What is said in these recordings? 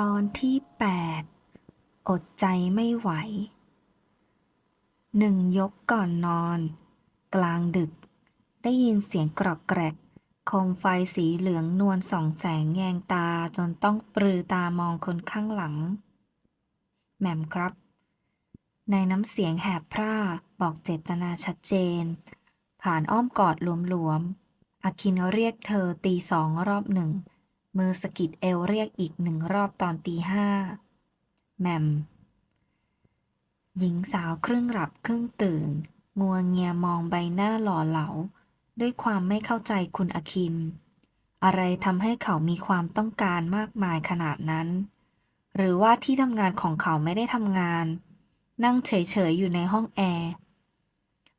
ตอนที่แปดอดใจไม่ไหว หนึ่งยกก่อนนอน กลางดึก ได้ยินเสียงกรอกแกรกโคมไฟสีเหลืองนวลส่องแสงแยงตาจนต้องปรือตามองคนข้างหลัง แหม่มครับ ในน้ำเสียงแหบพร่าบอกเจตนาชัดเจน ผ่านอ้อมกอดหลวมๆอาคินเรียกเธอตีสองรอบหนึ่ง มือสกิดเอวเรียกอีกหนึ่งรอบตอนตีห้าแหม่มหญิงสาวครึ่งหลับครึ่งตื่น งัวเงียมองใบหน้าหล่อเหลา ด้วยความไม่เข้าใจคุณอคินอะไรทำให้เขามีความต้องการมากมายขนาดนั้น หรือว่าที่ทำงานของเขาไม่ได้ทำงาน นั่งเฉยๆ อยู่ในห้องแอร์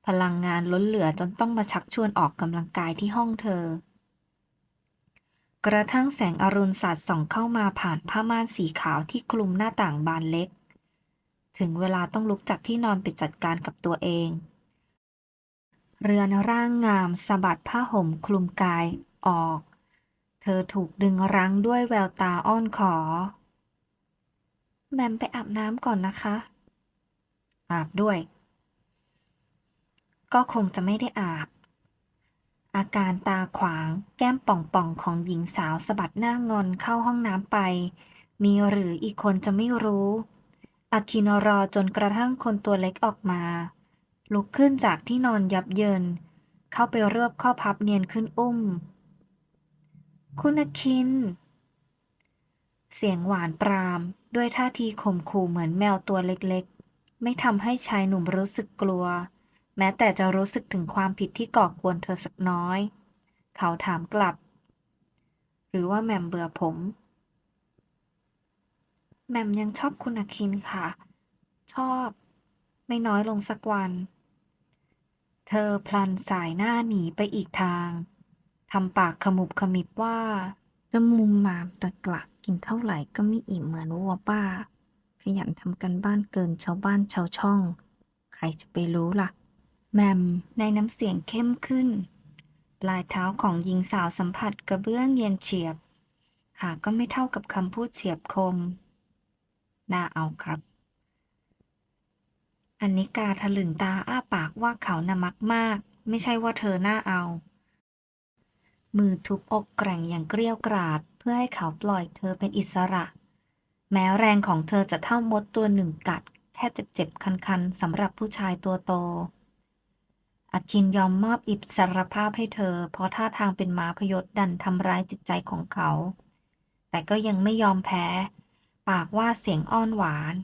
พลังงานล้นเหลือจนต้องมาชักชวนออกกำลังกายที่ห้องเธอ กระทั่งแสงอรุณสาดส่องเข้ามาผ่านผ้าม่านสีขาวที่คลุมหน้าต่างบานเล็ก ถึงเวลาต้องลุกจากที่นอนไปจัดการกับตัวเอง เรือนร่างงามสะบัดผ้าห่มคลุมกายออก เธอถูกดึงรั้งด้วยแววตาอ้อนขอ แมมไปอาบน้ำก่อนนะคะ อาบด้วย ก็คงจะไม่ได้อาบ อาการตาขวางแก้มป่องๆของหญิงสาวสะบัดหน้างอนเข้าห้องน้ำไป มีหรืออีกคนจะไม่รู้ อาคินรอจนกระทั่งคนตัวเล็กออกมา ลุกขึ้นจากที่นอนยับเยิน เข้าไปรวบข้อพับเนียนขึ้นอุ้ม คุณอาคิน เสียงหวานปราม ด้วยท่าทีข่มขู่เหมือนแมวตัวเล็กๆ ไม่ทำให้ชายหนุ่มรู้สึกกลัว แม้แต่จะรู้สึกถึงความผิดที่ก่อกวนเธอสักน้อย เขาถามกลับ หรือว่าแหม่มเบื่อผม แหม่มยังชอบคุณอาคินค่ะ ชอบ ไม่น้อยลงสักวัน เธอพลันสายหน้าหนีไปอีกทางทำปากขมุบขมิบว่าจะมุมมามตะกละกินเท่าไหร่ก็ไม่อิ่มเหมือนวัวป้า ขยันทำกันบ้านเกินชาวบ้านชาวช่อง ใครจะไปรู้ล่ะ แมมในน้ำเสียงเข้มขึ้น ปลายเท้าของหญิงสาวสัมผัสกระเบื้องเย็นเฉียบ หากก็ไม่เท่ากับคำพูดเฉียบคม น่าเอาครับ อันนิกาถลึงตาอ้าปากว่าเขาน่ะมักมาก ไม่ใช่ว่าเธอน่าเอา มือทุบอกแกร่งอย่างเกรี้ยวกราด เพื่อให้เขาปล่อยเธอเป็นอิสระ แม้แรงของเธอจะเท่ามดตัวหนึ่งกัด แค่เจ็บๆคันๆสำหรับผู้ชายตัวโต อาคินยอมมอบอิสรภาพให้เธอ เพราะท่าทางเป็นมาพยศดันทำร้ายจิตใจของเขา แต่ก็ยังไม่ยอมแพ้ ปากว่าเสียงอ้อนหวาน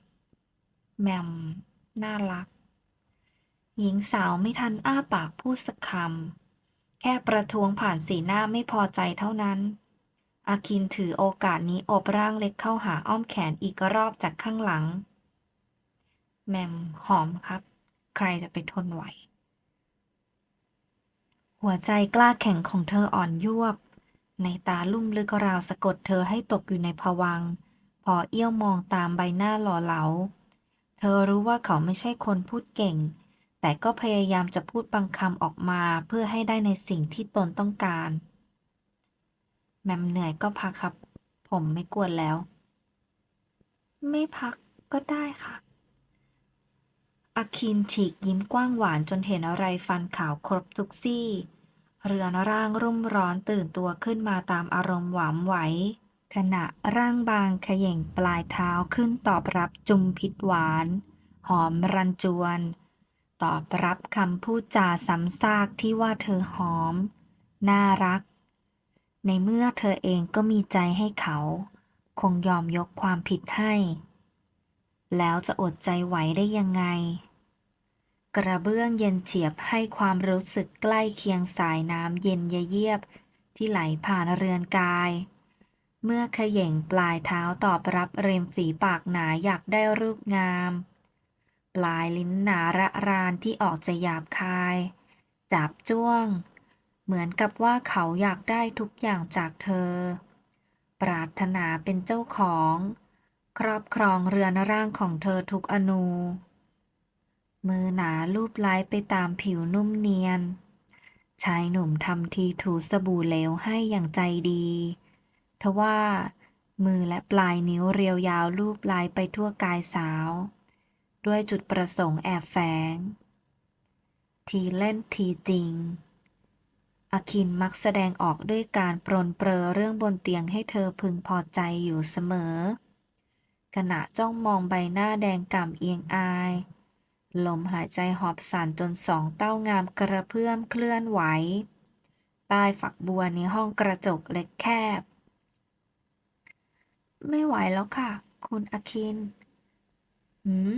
แมม น่ารัก หญิงสาวไม่ทันอ้าปากพูดสักคำแค่ประท้วงผ่านสีหน้าไม่พอใจเท่านั้น อาคินถือโอกาสนี้โอบร่างเล็กเข้าหาอ้อมแขนอีกรอบจากข้างหลัง แมม หอมครับ ใครจะไปทนไหว หัวใจกล้าแข็งของเธออ่อนยวบ ในตาลุ่มลึกราวสะกดเธอให้ตกอยู่ในภวัง พอเอี้ยวมองตามใบหน้าหล่อเหลา เธอรู้ว่าเขาไม่ใช่คนพูดเก่ง แต่ก็พยายามจะพูดบางคำออกมาเพื่อให้ได้ในสิ่งที่ตนต้องการ แมมเหนื่อยก็พักครับ ผมไม่กวนแล้ว ไม่พักก็ได้ค่ะ อาคินฉีกยิ้มกว้างหวานจนเห็นอะไรฟันขาวครบทุกซี่ เรือนร่างรุ่มร้อนตื่นตัวขึ้นมาตามอารมณ์หวามไหว ขณะร่างบางขย่งปลายเท้าขึ้นตอบรับจุมพิษหวาน หอมรันจวน ตอบรับคำพูดจาซ้ำซากที่ว่าเธอหอม น่ารัก ในเมื่อเธอเองก็มีใจให้เขา คงยอมยกความผิดให้ แล้วจะอดใจไหวได้ยังไง กระเบื้องเย็นเฉียบให้ความรู้สึกใกล้เคียงสายน้ำเย็นเยียบ ที่ไหลผ่านเรือนกาย เมื่อเขย่งปลายเท้าตอบรับริมฝีปากหนาอยากได้รูปงาม ปลายลิ้นหนาระรานที่ออกจะหยาบคาย จับจ้วง เหมือนกับว่าเขาอยากได้ทุกอย่างจากเธอ ปรารถนาเป็นเจ้าของ ครอบครองเรือนร่างของเธอทุกอนู มือหนาลูบไล้ไปตามผิวนุ่มเนียน ชายหนุ่มทำทีถูสบู่เหลวให้อย่างใจดีทว่า มือและปลายนิ้วเรียวยาวลูบไล้ไปทั่วกายสาว ด้วยจุดประสงค์แอบแฝง ทีเล่นทีจริง อคินมักแสดงออกด้วยการปรนเปรอเรื่องบนเตียงให้เธอพึงพอใจอยู่เสมอ ขณะจ้องมองใบหน้าแดงก่ำเอียงอาย ลมหายใจหอบสั่นจนสองเต้างามกระเพื่อมเคลื่อนไหว ใต้ฝักบัวในห้องกระจกเล็กแคบ ไม่ไหวแล้วค่ะ คุณอาคิน หืม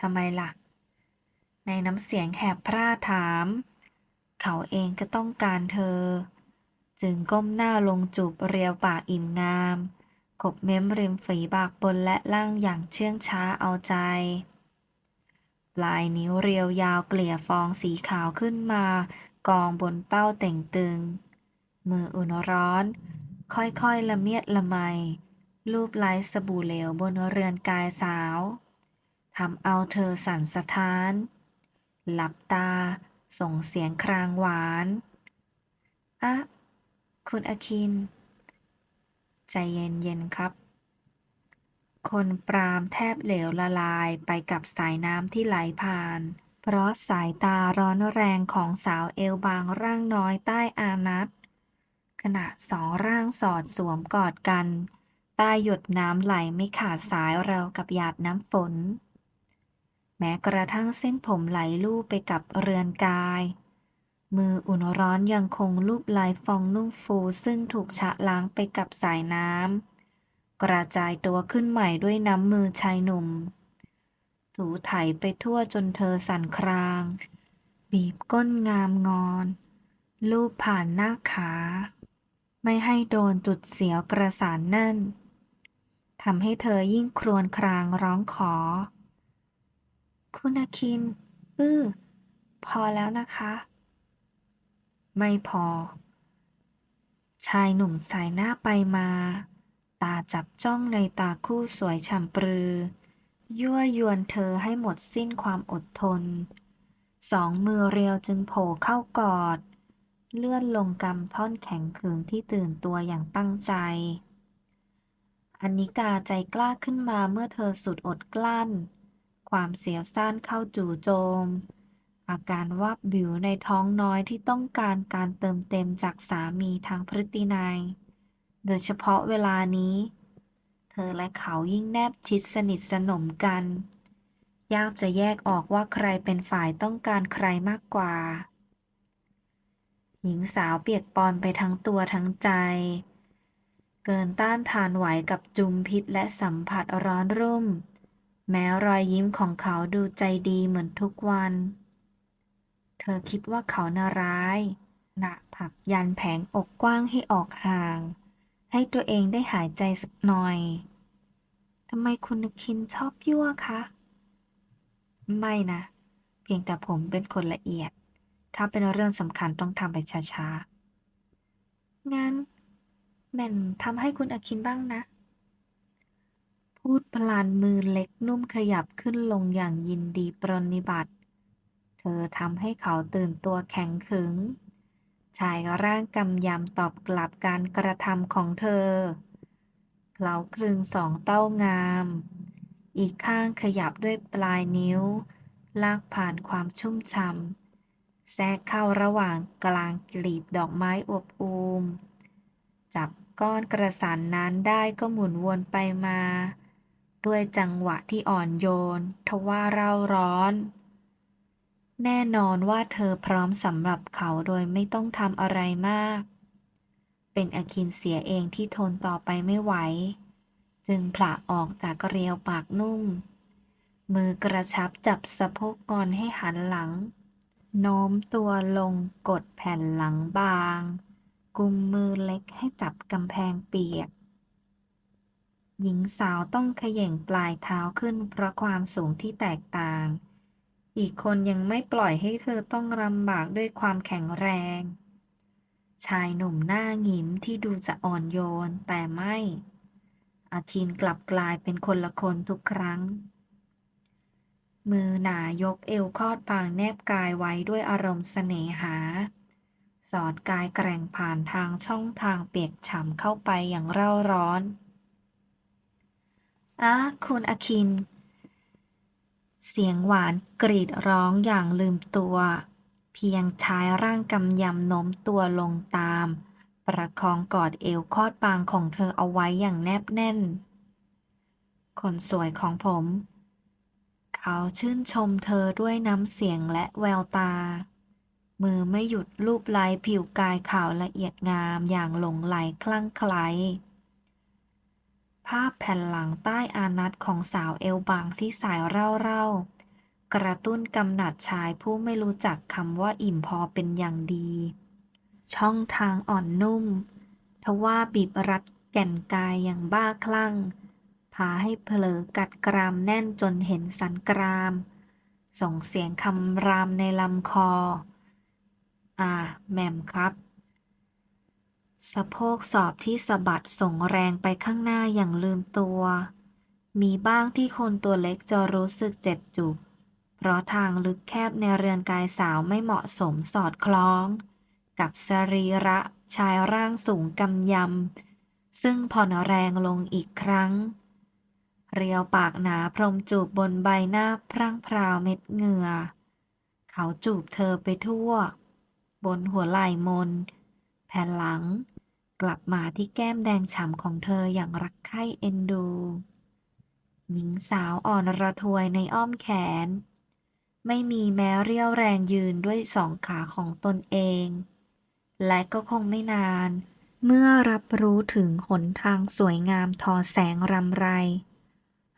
ทำไมล่ะ ในน้ำเสียงแหบพร่าถาม เขาเองก็ต้องการเธอ จึงก้มหน้าลงจูบเรียวปากอิ่มงามขบเม้มริมฝีบากบนและล่างอย่างเชื่องช้าเอาใจ ปลายนิ้วเรียวยาวเกลี่ยฟองสีขาวขึ้นมา กองบนเต้าเต่งตึง มืออุ่นร้อน ค่อยๆละเมียดละไมลูบไล้สบู่เหลวบนเรือนกายสาวทำเอาเธอสั่นสะท้าน หลับตา ส่งเสียงครางหวาน อะ คุณอาคิน ใจเย็นๆครับ คนปรามแทบเหลวละลายไปกับสายน้ำที่ไหลผ่าน เพราะสายตาร้อนแรงของสาวเอวบางร่างน้อยใต้อานัตขณะสองร่างสอดสวมกอดกันใต้หยดน้ำไหลไม่ขาดสายเรากับหยาดน้ำฝน แม้กระทั่งเส้นผมไหลลู่ไปกับเรือนกาย มืออุ่นร้อนยังคงลูบไล้ฟองนุ่มฟูซึ่งถูกชะล้างไปกับสายน้ำ กระจายตัวขึ้นใหม่ด้วยน้ำมือชายหนุ่ม ถูไถไปทั่วจนเธอสั่นคราง บีบก้นงามงอน ลูบผ่านหน้าขา ไม่ให้โดนจุดเสียวกระสานนั่นทำให้เธอยิ่งครวญครางร้องขอ คุณอาคิน อื้อ พอแล้วนะคะ ไม่พอ ชายหนุ่มสายหน้าไปมาาจับจ้องในตาคู่สวยฉ่ำปรือ ยั่วยวนเธอให้หมดสิ้นความอดทน สองมือเรียวจึงโผล่เข้ากอด เลื่อนลงกำท่อนแข็งขึงที่ตื่นตัวอย่างตั้งใจ อันนิกาใจกล้าขึ้นมาเมื่อเธอสุดอดกลั้น ความเสียวซ่านเข้าจู่โจม อาการวาบบิวในท้องน้อยที่ต้องการการเติมเต็มจากสามีทางพฤตินัย โดยเฉพาะเวลานี้ เธอและเขายิ่งแนบชิดสนิทสนมกัน ยากจะแยกออกว่าใครเป็นฝ่ายต้องการใครมากกว่า หญิงสาวเปียกปอนไปทั้งตัวทั้งใจ เกินต้านทานไหวกับจุมพิษและสัมผัสร้อนรุ่ม แม้รอยยิ้มของเขาดูใจดีเหมือนทุกวัน เธอคิดว่าเขาน่าร้ายหนะผักยันแผงอกกว้างให้ออกห่าง ให้ตัวเองได้หายใจสักหน่อยทำไมคุณนึกคินชอบยั่วคะ ไม่นะ เพียงแต่ผมเป็นคนละเอียด ถ้าเป็นเรื่องสำคัญต้องทำไปช้าๆ งั้นแม่นทำให้คุณอคินบ้างนะ พูดพลานมือเล็กนุ่มขยับขึ้นลงอย่างยินดีปรนนิบัติ เธอทำให้เขาตื่นตัวแข็งขึง ชายร่างกำยำตอบกลับการกระทำของเธอเคล้าคลึงสองเต้างาม อีกข้างขยับด้วยปลายนิ้ว ลากผ่านความชุ่มช่ำแทรกเข้าระหว่างกลางกลีบดอกไม้อวบอูม จับก้อนกระสานนั้นได้ก็หมุนวนไปมา ด้วยจังหวะที่อ่อนโยน ทว่าเร่าร้อน แน่นอนว่าเธอพร้อมสำหรับเขาโดยไม่ต้องทำอะไรมาก เป็นอาคินเสียเองที่ทนต่อไปไม่ไหว จึงผละออกจากเรียวปากนุ่ม มือกระชับจับสะโพกก่อนให้หันหลัง โน้มตัวลงกดแผ่นหลังบาง กุมมือเล็กให้จับกำแพงเปียก หญิงสาวต้องขย่งปลายเท้าขึ้นเพราะความสูงที่แตกต่าง อีกคนยังไม่ปล่อยให้เธอต้องลำบากด้วยความแข็งแรง ชายหนุ่มหน้าหงิมที่ดูจะอ่อนโยนแต่ไม่ อาคินกลับกลายเป็นคนละคนทุกครั้ง มือหนายกเอวคอดบางแนบกายไว้ด้วยอารมณ์เสน่หา สอดกายแกร่งผ่านทางช่องทางเปียกฉ่ำเข้าไปอย่างเร่าร้อนอะคุณอาคิน เสียงหวานกรีดร้องอย่างลืมตัว เพียงชายร่างกำยำโน้มตัวลงตาม ประคองกอดเอวคอดบางของเธอเอาไว้อย่างแนบแน่น คนสวยของผม เขาชื่นชมเธอด้วยน้ำเสียงและแววตา มือไม่หยุดลูบไล้ผิวกายขาวละเอียดงามอย่างหลงไหลคลั่งไคล้ ภาพแผ่นหลังใต้อานัตของสาวเอวบางที่สายเร่าๆ กระตุ้นกำหนัดชายผู้ไม่รู้จักคำว่าอิ่มพอเป็นอย่างดี ช่องทางอ่อนนุ่ม ทว่าบีบรัดแก่นกายอย่างบ้าคลั่ง พาให้เผลอกัดกรามแน่นจนเห็นสันกราม ส่งเสียงคำรามในลำคอ อ่า แม่มครับ สะโพกสอบที่สะบัดส่งแรงไปข้างหน้าอย่างลืมตัว มีบ้างที่คนตัวเล็กจะรู้สึกเจ็บจุก เพราะทางลึกแคบในเรือนกายสาวไม่เหมาะสมสอดคล้อง กับสรีระชายร่างสูงกำยำ ซึ่งผ่อนแรงลงอีกครั้ง เรียวปากหนาพรมจูบบนใบหน้าพรั่งพราวเม็ดเหงื่อ เขาจูบเธอไปทั่ว บนหัวไหล่มน ผ่นหลัง กลับมาที่แก้มแดงฉ่ำของเธออย่างรักใคร่เอ็นดู หญิงสาวอ่อนระทวยในอ้อมแขน ไม่มีแม้เรี่ยวแรงยืนด้วยสองขาของตนเอง และก็คงไม่นาน เมื่อรับรู้ถึงหนทางสวยงามทอแสงรำไร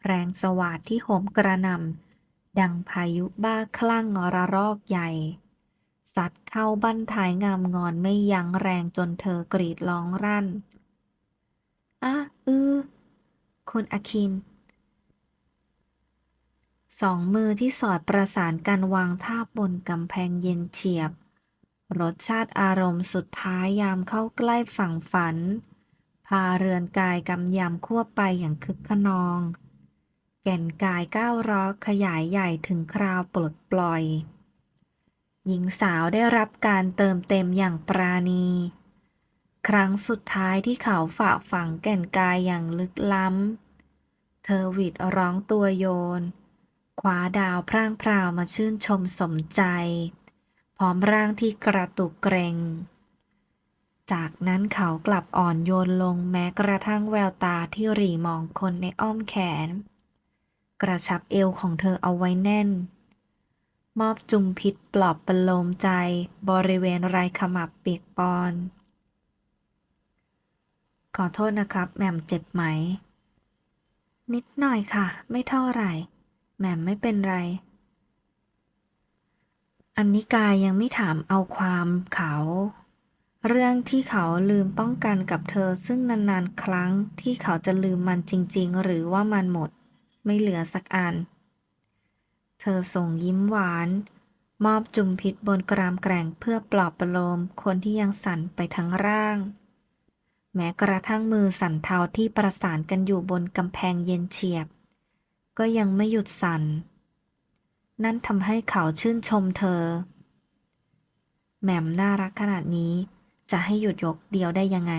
แรงสวาดที่โหมกระนำดังพายุบ้าคลั่งระรอกใหญ่ สัดเข้าบั้นท้ายงามงอนไม่ยั้งแรงจนเธอกรีดร้องรั่นอะอือ คุณอาคิน สองมือที่สอดประสานกันวางทาบบนกำแพงเย็นเฉียบ รสชาติอารมณ์สุดท้ายยามเข้าใกล้ฝั่งฝัน พาเรือนกายกำยำควบไปอย่างคึกขนอง แก่นกายก้าวร้าวขยายใหญ่ถึงคราวปลดปล่อย หญิงสาวได้รับการเติมเต็มอย่างปราณี ครั้งสุดท้ายที่เขาฝ่าฝังแก่นกายอย่างลึกล้ำ เธอหวิดร้องตัวโยนคว้าดาวพร่างพราวมาชื่นชมสมใจ พร้อมร่างที่กระตุกเกรง จากนั้นเขากลับอ่อนโยนลงแม้กระทั่งแววตาที่หรี่มองคนในอ้อมแขน กระชับเอวของเธอเอาไว้แน่น มอบจุมพิษปลอบประโลมใจบริเวณไรขมับเปียกปอน ขอโทษนะครับแหม่มเจ็บไหม นิดหน่อยค่ะ ไม่เท่าไหร่ แหม่มไม่เป็นไร อันนิกายยังไม่ถามเอาความเขา เรื่องที่เขาลืมป้องกันกับเธอซึ่งนานๆ ครั้งที่เขาจะลืมมันจริง ๆ หรือว่ามันหมด ไม่เหลือสักอัน เธอส่งยิ้มหวาน มอบจุมพิษบนกรามแกร่งเพื่อปลอบประโลมคนที่ยังสั่นไปทั้งร่าง แม้กระทั่งมือสั่นเทาที่ประสานกันอยู่บนกำแพงเย็นเฉียบ ก็ยังไม่หยุดสั่น นั่นทำให้เขาชื่นชมเธอ แหม่มน่ารักขนาดนี้จะให้หยุดยกเดียวได้ยังไง